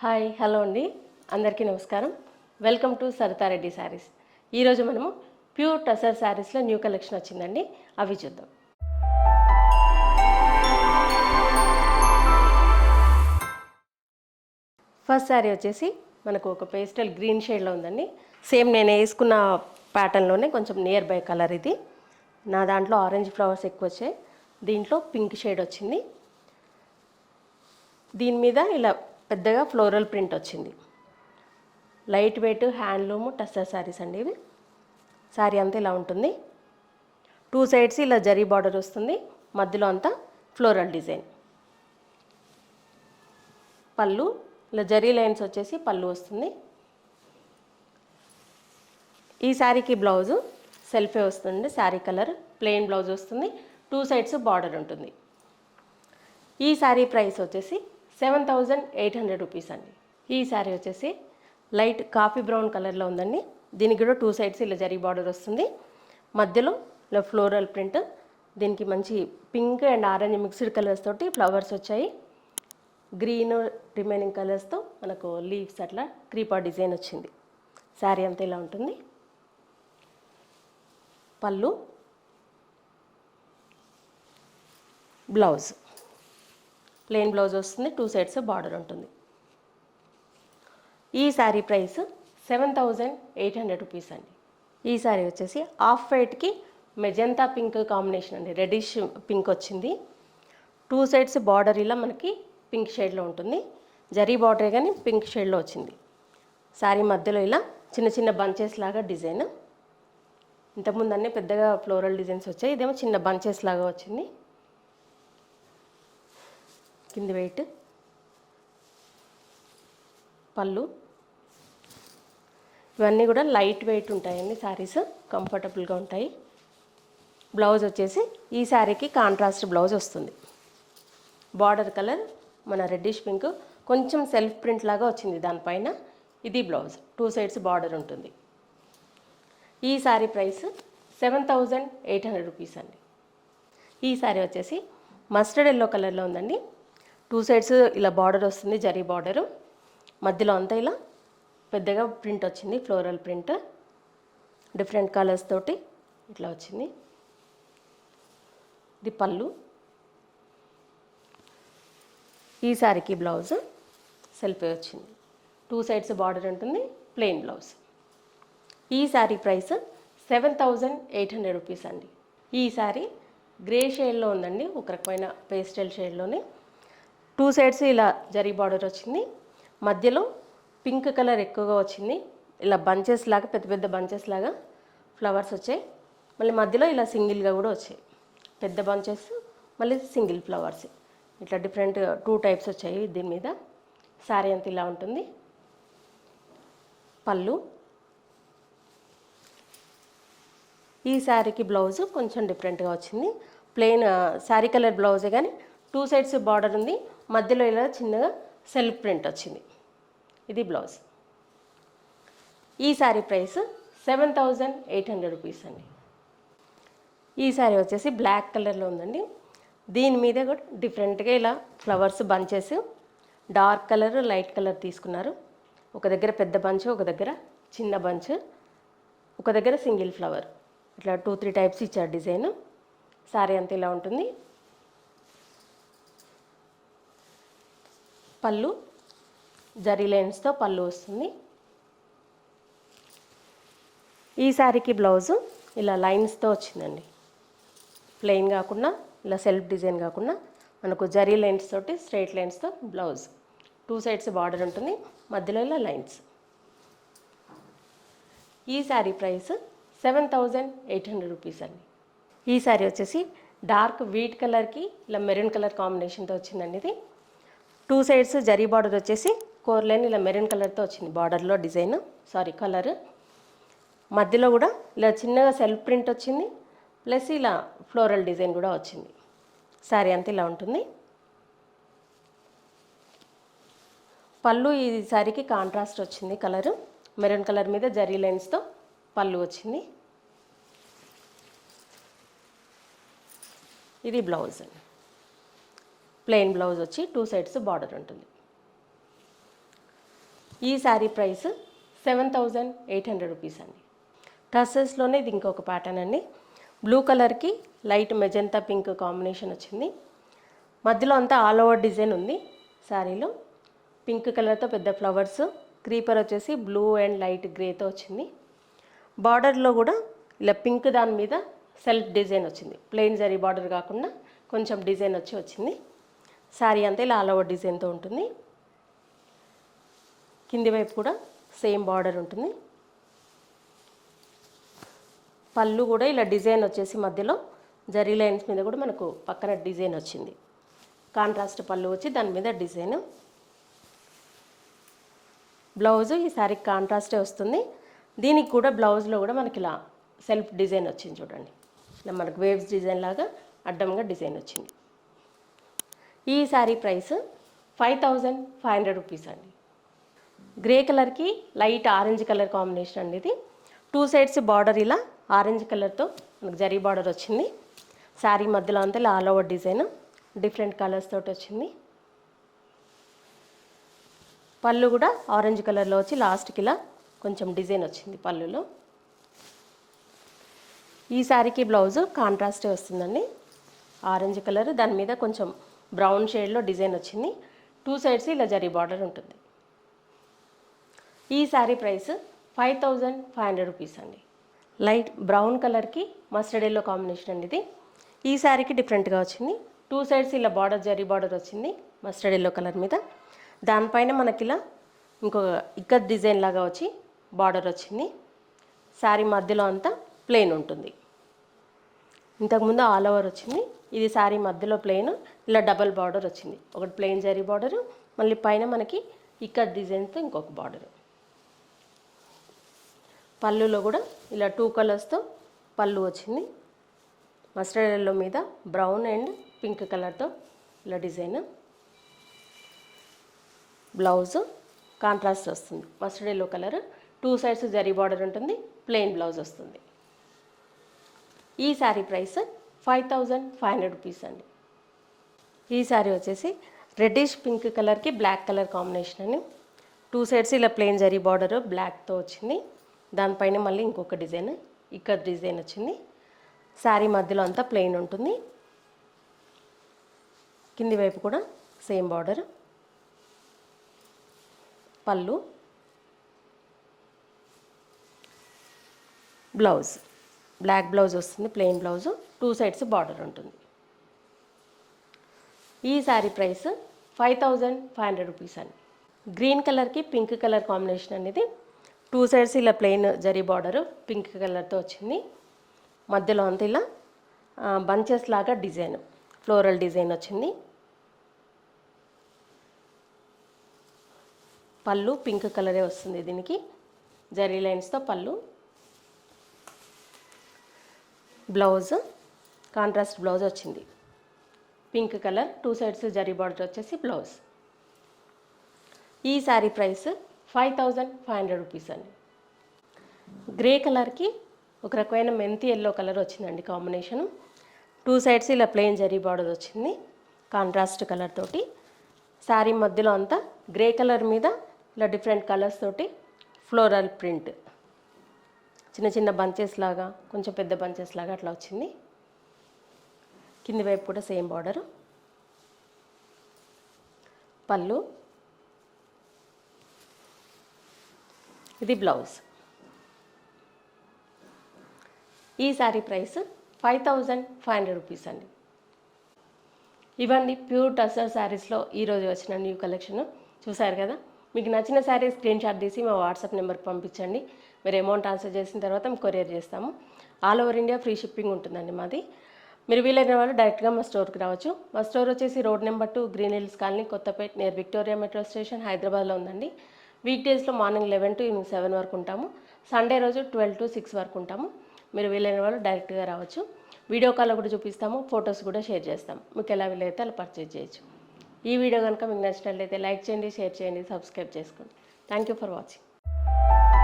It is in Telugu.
హాయ్ హలో అండి. అందరికీ నమస్కారం. Welcome to Sarita Reddy saris. ఈరోజు మనము ప్యూర్ టసర్ శారీస్లో న్యూ కలెక్షన్ వచ్చిందండి. అవి చూద్దాం. ఫస్ట్ శారీ వచ్చేసి మనకు ఒక పేస్టల్ గ్రీన్ షేడ్లో ఉందండి. సేమ్ నేను వేసుకున్న ప్యాటర్న్లోనే కొంచెం నియర్ బై కలర్ ఇది. నా దాంట్లో ఆరెంజ్ ఫ్లవర్స్ ఎక్కువ వచ్చాయి. దీంట్లో పింక్ షేడ్ వచ్చింది. దీని మీద ఇలా పెద్దగా ఫ్లోరల్ ప్రింట్ వచ్చింది. Light weight handloom tussar saris అండి ఇవి. శారీ అంతా ఇలా ఉంటుంది. టూ సైడ్స్ ఇలా జరీ బార్డర్ వస్తుంది. మధ్యలో అంతా ఫ్లోరల్ డిజైన్. పళ్ళు ఇలా జరీ లైన్స్ వచ్చేసి పళ్ళు వస్తుంది. ఈ శారీకి బ్లౌజు సెల్ఫే వస్తుంది శారీ కలర్ ప్లెయిన్ బ్లౌజ్ వస్తుంది. టూ సైడ్స్ బార్డర్ ఉంటుంది. ఈ శారీ ప్రైస్ వచ్చేసి seven thousand eight hundred rupees అండి. ఈ శారీ వచ్చేసి లైట్ కాఫీ బ్రౌన్ కలర్లో ఉందండి. దీనికి కూడా టూ సైడ్స్ ఇలా జరీ బార్డర్ వస్తుంది. మధ్యలో ఇలా ఫ్లోరల్ ప్రింట్. దీనికి మంచి pink and orange mixed colours తోటి ఫ్లవర్స్ వచ్చాయి. గ్రీన్ రిమైనింగ్ కలర్స్తో మనకు లీవ్స్ అట్లా క్రీపా డిజైన్ వచ్చింది. శారీ అంతా ఇలా ఉంటుంది. పళ్ళు బ్లౌజ్. ప్లెయిన్ బ్లౌజ్ వస్తుంది టూ సైడ్స్ బార్డర్ ఉంటుంది. ఈ sari price seven thousand eight hundred rupees అండి. ఈ శారీ వచ్చేసి హాఫ్ వైట్కి మెజంతా పింక్ కాంబినేషన్ అండి రెడిష్ పింక్ వచ్చింది. టూ సైడ్స్ బార్డర్ ఇలా మనకి పింక్ షేడ్లో ఉంటుంది. జరీ బార్డరే కానీ పింక్ షేడ్లో వచ్చింది. శారీ మధ్యలో ఇలా చిన్న చిన్న బంచెస్ లాగా డిజైన్. ఇంతకుముందు అన్నీ పెద్దగా ఫ్లోరల్ డిజైన్స్ వచ్చాయి ఇదేమో చిన్న బంచెస్ లాగా వచ్చింది. కింది వెయిట్. పళ్ళు. ఇవన్నీ కూడా లైట్ వెయిట్ ఉంటాయండి శారీస్. కంఫర్టబుల్గా ఉంటాయి. బ్లౌజ్ వచ్చేసి ఈ శారీకి కాంట్రాస్ట్ బ్లౌజ్ వస్తుంది. బార్డర్ కలర్ మన రెడ్డిష్ పింక్. కొంచెం సెల్ఫ్ ప్రింట్ లాగా వచ్చింది దానిపైన. ఇది బ్లౌజ్. టూ సైడ్స్ బార్డర్ ఉంటుంది. ఈ sari price seven thousand eight hundred rupees అండి. ఈ శారీ వచ్చేసి మస్టర్డ్ ఎల్లో కలర్లో ఉందండి. టూ సైడ్స్ ఇలా బార్డర్ వస్తుంది జరీ బార్డరు. మధ్యలో అంతా ఇలా పెద్దగా ప్రింట్ వచ్చింది ఫ్లోరల్ ప్రింట్. డిఫరెంట్ కలర్స్ తోటి ఇట్లా వచ్చింది. ఇది పళ్ళు. ఈ శారీకి బ్లౌజ్ సెల్ఫే వచ్చింది. టూ సైడ్స్ బార్డర్ ఉంటుంది ప్లెయిన్ బ్లౌజ్. ఈ sari price seven thousand eight hundred rupees అండి. ఈ శారీ గ్రే షేడ్లో ఉందండి ఒక రకమైన పేస్టల్ షేడ్లోనే. టూ సైడ్స్ ఇలా జరీ బార్డర్ వచ్చింది. మధ్యలో పింక్ కలర్ ఎక్కువగా వచ్చింది. ఇలా బంచెస్ లాగా పెద్ద పెద్ద బంచెస్ లాగా ఫ్లవర్స్ వచ్చాయి. మళ్ళీ మధ్యలో ఇలా సింగిల్గా కూడా వచ్చాయి. పెద్ద బంచెస్ మళ్ళీ సింగిల్ ఫ్లవర్స్. ఇట్లా డిఫరెంట్ టూ టైప్స్ వచ్చాయి దీని మీద. శారీ అంత ఇలా ఉంటుంది. పళ్ళు. ఈ శారీకి బ్లౌజ్ కొంచెం డిఫరెంట్గా వచ్చింది. ప్లెయిన్ శారీ కలర్ బ్లౌజే కానీ టూ సైడ్స్ బార్డర్ ఉంది. మధ్యలో ఇలా చిన్నగా సెల్ఫ్ ప్రింట్ వచ్చింది. ఇది బ్లౌజ్. ఈ sari price seven thousand eight hundred rupees అండి. ఈ శారీ వచ్చేసి బ్లాక్ కలర్లో ఉందండి. దీని మీద కూడా డిఫరెంట్గా ఇలా flowers bunches dark colour light colour తీసుకున్నారు. ఒక దగ్గర పెద్ద బంచ్ ఒక దగ్గర చిన్న బంచ్ ఒక దగ్గర సింగిల్ ఫ్లవర్. ఇట్లా టూ త్రీ టైప్స్ ఇచ్చారు డిజైన్. శారీ అంతా ఇలా ఉంటుంది. పళ్ళు జరీ లైన్స్తో పళ్ళు వస్తుంది. ఈ శారీకి బ్లౌజు ఇలా లైన్స్తో వచ్చిందండి. ప్లెయిన్ కాకుండా ఇలా సెల్ఫ్ డిజైన్ కాకుండా మనకు జరీ లైన్స్ తోటి స్ట్రైట్ లైన్స్తో బ్లౌజ్. టూ సైడ్స్ బార్డర్ ఉంటుంది మధ్యలో ఇలా లైన్స్. ఈ sari price seven thousand eight hundred rupees అండి. ఈ శారీ వచ్చేసి డార్క్ వీట్ కలర్కి ఇలా మెరూన్ కలర్ కాంబినేషన్తో వచ్చిందండి ఇది. టూ సైడ్స్ జరీ బార్డర్ వచ్చేసి కోర్ లైన్ ఇలా మెరూన్ కలర్తో వచ్చింది. బార్డర్లో డిజైన్ సారీ కలర్. మధ్యలో కూడా ఇలా చిన్నగా సెల్ఫ్ ప్రింట్ వచ్చింది. ప్లస్ ఇలా ఫ్లోరల్ డిజైన్ కూడా వచ్చింది. శారీ అంతా ఇలా ఉంటుంది. పళ్ళు ఈ శారీకి కాంట్రాస్ట్ వచ్చింది కలరు. మెరూన్ కలర్ మీద జరీ లైన్స్తో పళ్ళు వచ్చింది. ఇది బ్లౌజ్ అండి. ప్లెయిన్ బ్లౌజ్ వచ్చి టూ సైడ్స్ బార్డర్ ఉంటుంది. ఈ sari price seven thousand eight hundred rupees అండి. టసెస్లోనే ఇది ఇంకొక ప్యాటర్న్ అండి. బ్లూ కలర్కి లైట్ మెజంతా పింక్ కాంబినేషన్ వచ్చింది. మధ్యలో అంతా ఆల్ ఓవర్ డిజైన్ ఉంది శారీలో. పింక్ కలర్తో పెద్ద ఫ్లవర్స్ క్రీపర్ వచ్చేసి బ్లూ అండ్ లైట్ గ్రేతో వచ్చింది. బార్డర్లో కూడా ఇలా పింక్ దాని మీద సెల్ఫ్ డిజైన్ వచ్చింది. ప్లెయిన్ జరీ బార్డర్ కాకుండా కొంచెం డిజైన్ వచ్చి వచ్చింది. శారీ అంతా ఇలా ఆల్ ఓవర్ డిజైన్తో ఉంటుంది. కింది వైపు కూడా సేమ్ బార్డర్ ఉంటుంది. పళ్ళు కూడా ఇలా డిజైన్ వచ్చేసి మధ్యలో జరీ లైన్స్ మీద కూడా మనకు పక్కన డిజైన్ వచ్చింది. కాంట్రాస్ట్ పళ్ళు వచ్చి దాని మీద డిజైన్. బ్లౌజ్ ఈ శారీకి కాంట్రాస్టే వస్తుంది. దీనికి కూడా బ్లౌజ్లో కూడా మనకి ఇలా సెల్ఫ్ డిజైన్ వచ్చింది చూడండి. ఇలా మనకు వేవ్స్ డిజైన్ లాగా అడ్డంగా డిజైన్ వచ్చింది. ఈ sari price five thousand five hundred rupees అండి. గ్రే కలర్కి లైట్ ఆరెంజ్ కలర్ కాంబినేషన్ అండి ఇది. టూ సైడ్స్ బార్డర్ ఇలా ఆరెంజ్ కలర్తో మనకు జరీ బార్డర్ వచ్చింది. శారీ మధ్యలో అంతా ఇలా all over design different colours తోటి వచ్చింది. పళ్ళు కూడా ఆరెంజ్ కలర్లో వచ్చి లాస్ట్కి ఇలా కొంచెం డిజైన్ వచ్చింది పళ్ళులో. ఈ శారీకి బ్లౌజ్ కాంట్రాస్టే వస్తుందండి. ఆరెంజ్ కలర్ దాని మీద కొంచెం బ్రౌన్ షేడ్లో డిజైన్ వచ్చింది. టూ సైడ్స్ ఇలా జరీ బార్డర్ ఉంటుంది. ఈ sari price five thousand five hundred rupees అండి. లైట్ బ్రౌన్ కలర్కి మస్టర్డ్ ఎల్లో కాంబినేషన్ అండి ఇది. ఈ శారీకి డిఫరెంట్గా వచ్చింది. టూ సైడ్స్ ఇలా బార్డర్ జరీ బార్డర్ వచ్చింది మస్టర్డ్ ఎల్లో కలర్ మీద. దానిపైన మనకి ఇలా ఇంకొక ఇక్కత్ డిజైన్ లాగా వచ్చి బార్డర్ వచ్చింది. శారీ మధ్యలో అంతా ప్లెయిన్ ఉంటుంది. ఇంతకుముందు ఆల్ ఓవర్ వచ్చింది. ఇది శారీ మధ్యలో ప్లెయిన్ ఇలా డబల్ బార్డర్ వచ్చింది. ఒకటి ప్లెయిన్ జరీ బార్డర్ మళ్ళీ పైన మనకి ఇక్కడ డిజైన్తో ఇంకొక బార్డర్ పళ్ళులో కూడా ఇలా టూ కలర్స్తో పళ్ళు వచ్చింది. మస్టర్డ్ ఎల్లో మీద బ్రౌన్ అండ్ పింక్ కలర్తో ఇలా డిజైన్ బ్లౌజ్ కాంట్రాస్ట్ వస్తుంది. Mustard yellow colour two sides zari border ఉంటుంది ప్లెయిన్ బ్లౌజ్ వస్తుంది. ఈ sari price five thousand five hundred rupees అండి. ఈ శారీ వచ్చేసి రెడ్డిష్ పింక్ కలర్కి బ్లాక్ కలర్ కాంబినేషన్ అని టూ సైడ్స్ ఇలా ప్లెయిన్ జరీ బార్డర్ బ్లాక్తో వచ్చింది. దానిపైన మళ్ళీ ఇంకొక డిజైన్ ఇక్కడ డిజైన్ వచ్చింది. శారీ మధ్యలో అంతా ప్లెయిన్ ఉంటుంది. కింది వైపు కూడా same border. Pallu. Blouse. Black blouse వస్తుంది plain blouse two sides border ఉంటుంది. ఈ sari price five thousand five hundred rupees అండి. గ్రీన్ కలర్కి పింక్ కలర్ కాంబినేషన్ అనేది టూ సైడ్స్ ఇలా ప్లెయిన్ జరీ బార్డర్ పింక్ కలర్తో వచ్చింది. మధ్యలో అంతా ఇలా బంచెస్ లాగా డిజైన్ ఫ్లోరల్ డిజైన్ వచ్చింది. పళ్ళు పింక్ కలరే వస్తుంది దీనికి జరీ లైన్స్తో పళ్ళు. బ్లౌజ్ కాంట్రాస్ట్ బ్లౌజ్ వచ్చింది. Pink colour two sides zari border వచ్చేసి బ్లౌజ్. ఈ sari price five thousand five hundred rupees అండి. గ్రే కలర్కి ఒక రకమైన మెంతి ఎల్లో కలర్ వచ్చిందండి కాంబినేషన్. టూ సైడ్స్ ఇలా ప్లెయిన్ జరీ బార్డర్ వచ్చింది కాంట్రాస్ట్ కలర్ తోటి. శారీ మధ్యలో అంతా గ్రే కలర్ మీద ఇలా డిఫరెంట్ కలర్స్ తోటి ఫ్లోరల్ ప్రింట్. చిన్న చిన్న బంచెస్ లాగా కొంచెం పెద్ద బంచెస్ లాగా అట్లా వచ్చింది. కింది వైపు కూడా సేమ్ బార్డర్. పళ్ళు. ఇది బ్లౌజ్. ఈ sari price five thousand five hundred rupees అండి. ఇవన్నీ ప్యూర్ టసర్ శారీస్లో ఈరోజు వచ్చిన న్యూ కలెక్షన్. చూసారు కదా? మీకు నచ్చిన శారీ స్క్రీన్ షాట్ తీసి మా వాట్సాప్ నెంబర్కి పంపించండి. మీరు అమౌంట్ ట్రాన్స్ఫర్ చేసిన తర్వాత మేము కొరియర్ చేస్తాము. All over India free shipping ఉంటుందండి మాది. మీరు వీలైన వాళ్ళు డైరెక్ట్గా మా స్టోర్కి రావచ్చు. మా స్టోర్ వచ్చేసి road number two green hills colony Kothapet near Victoria metro station హైదరాబాద్లో ఉందండి. వీక్ డేస్లో morning eleven to evening seven వరకు ఉంటాము. సండే రోజు ట్వెల్వ్ టు సిక్స్ వరకు ఉంటాము. మీరు వీలైన వాళ్ళు డైరెక్ట్గా రావచ్చు. వీడియో కాల్లో కూడా చూపిస్తాము. ఫొటోస్ కూడా షేర్ చేస్తాం మీకు ఎలా వీలైతే అలా పర్చేజ్ చేయొచ్చు. ఈ వీడియో కనుక మీకు నచ్చినట్లయితే లైక్ చేయండి షేర్ చేయండి సబ్స్క్రైబ్ చేసుకోండి. Thank you for watching